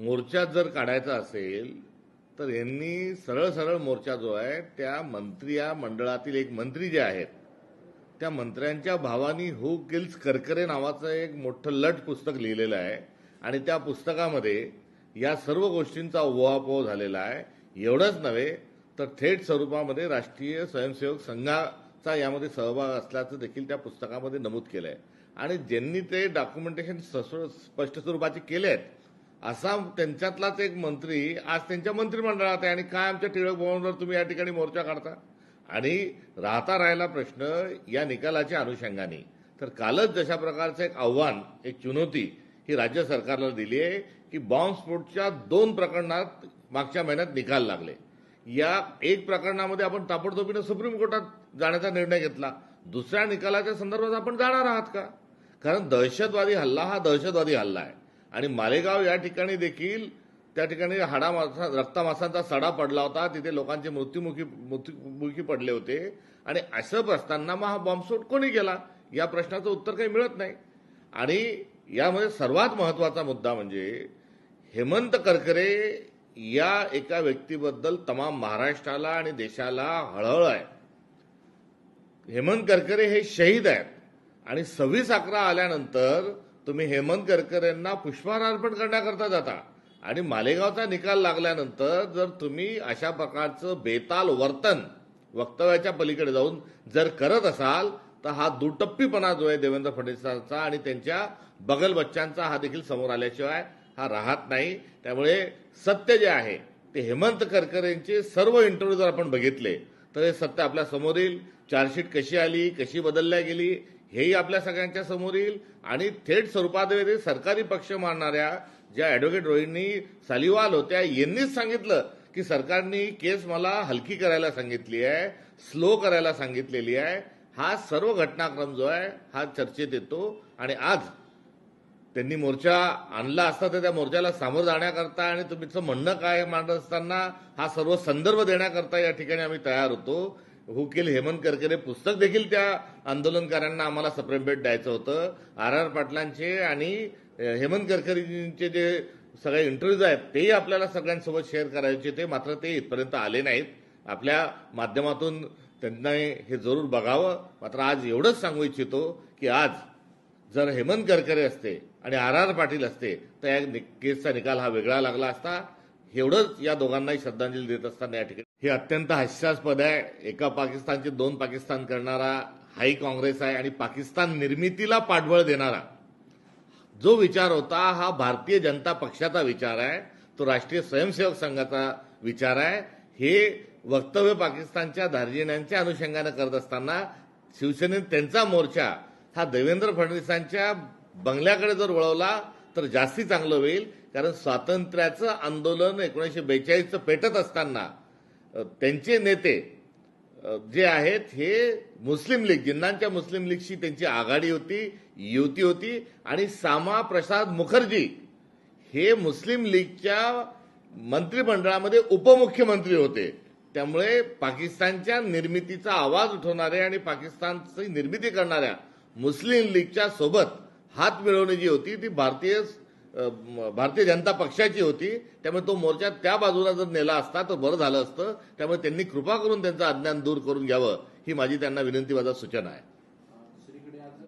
मोर्चा जर काढायचा असेल तर यांनी सरळ सरळ मोर्चा जो आहे त्या मंत्री या मंडळातील एक मंत्री जे आहेत त्या मंत्र्यांच्या भावानी हु किल्स करकरे नावाचं एक मोठं लट पुस्तक लिहिलेलं आहे. आणि त्या पुस्तकामध्ये या सर्व गोष्टींचा उहापोह झालेला आहे. एवढंच नव्हे तर थेट स्वरूपामध्ये राष्ट्रीय स्वयंसेवक संघाचा यामध्ये सहभाग असल्याचं देखील त्या पुस्तकामध्ये नमूद केलं आहे आणि ज्यांनी ते डॉक्युमेंटेशन स्पष्ट स्वरूपाचे केले आहेत असा त्यांच्यातलाच एक मंत्री आज त्यांच्या मंत्रिमंडळात आहे आणि काय आमच्या टिळक भवनवर तुम्ही या ठिकाणी मोर्चा काढता? आणि राहता राहिला प्रश्न या निकालाच्या अनुषंगाने. तर कालच जशा प्रकारचं एक आव्हान एक चुनौती ही राज्य सरकारला दिली आहे की बॉम्बस्फोटच्या दोन प्रकरणात मागच्या महिन्यात निकाल लागले. या एक प्रकरणामध्ये आपण ताबडतोबीनं सुप्रीम कोर्टात जाण्याचा निर्णय घेतला. दुसऱ्या निकालाच्या संदर्भात आपण जाणार आहात का? कारण दहशतवादी हल्ला हा दहशतवादी हल्ला आहे. आणि मालेगाव या ठिकाणी देखील त्या ठिकाणी हाडा मासा रक्तामासांचा सडा पडला होता. तिथे लोकांचे मृत्यूमुखी मृत्यूमुखी पडले होते. आणि असं असताना मग हा बॉम्बस्फोट कोणी केला? या प्रश्नाचं उत्तर काही मिळत नाही. आणि यामध्ये सर्वात महत्त्वाचा मुद्दा म्हणजे हेमंत करकरे या एका व्यक्तीबद्दल तमाम महाराष्ट्राला आणि देशाला हळहळ आहे. हेमंत करकरे हे शहीद आहेत. आणि सव्वीस अकरा आल्यानंतर तुम्ही हेमंत करकरेंना पुष्पहार अर्पण करण्याकरता जाता. आणि मालेगावचा निकाल लागल्यानंतर जर तुम्ही अशा प्रकारचं बेताल वर्तन वक्तव्याच्या पलीकडे जाऊन जर करत असाल तर हा दुटप्पीपणा जो आहे देवेंद्र फडणवीसांचा आणि त्यांच्या बगल बच्चांचा हा देखील समोर आल्याशिवाय हा राहत नाही. त्यामुळे सत्य जे आहे ते हेमंत करकरेंचे सर्व इंटरव्ह्यू जर आपण बघितले तर हे सत्य आपल्यासमोर येईल. चार्जशीट कशी आली कशी बदलल्या गेली हेही आपल्या सगळ्यांच्या समोर येईल. आणि थेट स्वरूपात सरकारी पक्ष मानणाऱ्या ज्या ऍडव्होकेट रोहिणी सालिवाल होत्या यांनीच सांगितलं की सरकारने केस मला हलकी करायला सांगितली आहे स्लो करायला सांगितलेली आहे. हा सर्व घटनाक्रम जो आहे हा चर्चेत येतो. आणि आज त्यांनी मोर्चा आणला असता तर त्या मोर्चाला सामोरं जाण्याकरता आणि तुमचं म्हणणं काय मांडत असताना हा सर्व संदर्भ देण्याकरता या ठिकाणी आम्ही तयार होतो. हुकील हेमंत करकरे पुस्तक देखील त्या आंदोलनकारांना आम्हाला सप्रेमपेट द्यायचं होतं. आर आर पाटलांचे आणि हेमंत करकरेंचे जे सगळे इंटरव्ह्यूज आहेत तेही आपल्याला सगळ्यांसोबत शेअर करायचे होते. मात्र ते इथपर्यंत आले नाहीत. आपल्या माध्यमातून त्यांना हे जरूर बघावं. मात्र आज एवढंच सांगू इच्छितो की आज जर हेमंत करकरे असते आणि आर आर पाटील असते तर या केसचा निकाल हा वेगळा लागला असता. एवढंच या दोघांनाही श्रद्धांजली देत असताना या ठिकाणी हे अत्यंत हास्यास्पद आहे. एका पाकिस्तानचे दोन पाकिस्तान करणारा हाई काँग्रेस आहे आणि पाकिस्तान निर्मितीला पाठबळ देणारा. जो विचार होता हा भारतीय जनता पक्षाचा विचार आहे. तो राष्ट्रीय स्वयंसेवक संघाचा विचार आहे. हे वक्तव्य पाकिस्तानच्या दार्जिन्यांच्या अनुषंगानं करत असताना शिवसेनेत त्यांचा मोर्चा हा देवेंद्र फडणवीसांच्या बंगल्याकडे जर वळवला तर जास्ती चांगलं होईल. कारण स्वातंत्र्याचं आंदोलन एकोणीसशे बेचाळीसचं पेटत असताना त्यांचे नेते जे आहेत हे मुस्लिम लीग जिन्नांच्या मुस्लिम लीगशी त्यांची आघाडी होती युती होती आणि सामा प्रसाद मुखर्जी हे मुस्लिम लीगच्या मंत्रिमंडळामध्ये उपमुख्यमंत्री होते. त्यामुळे पाकिस्तानच्या निर्मितीचा आवाज उठवणारे आणि पाकिस्तानची निर्मिती करणाऱ्या मुस्लिम लीगच्या सोबत हात मिळवणी जी होती ती भारतीय भारतीय जनता पक्षाची होती त्यामुळे तो मोर्चा त्या बाजूला जर नेला असता तर बरं झालं असतं. त्यामुळे त्यांनी कृपा करून त्यांचं अज्ञान दूर करून घ्यावं ही माझी त्यांना विनंती माझा सूचना आहे.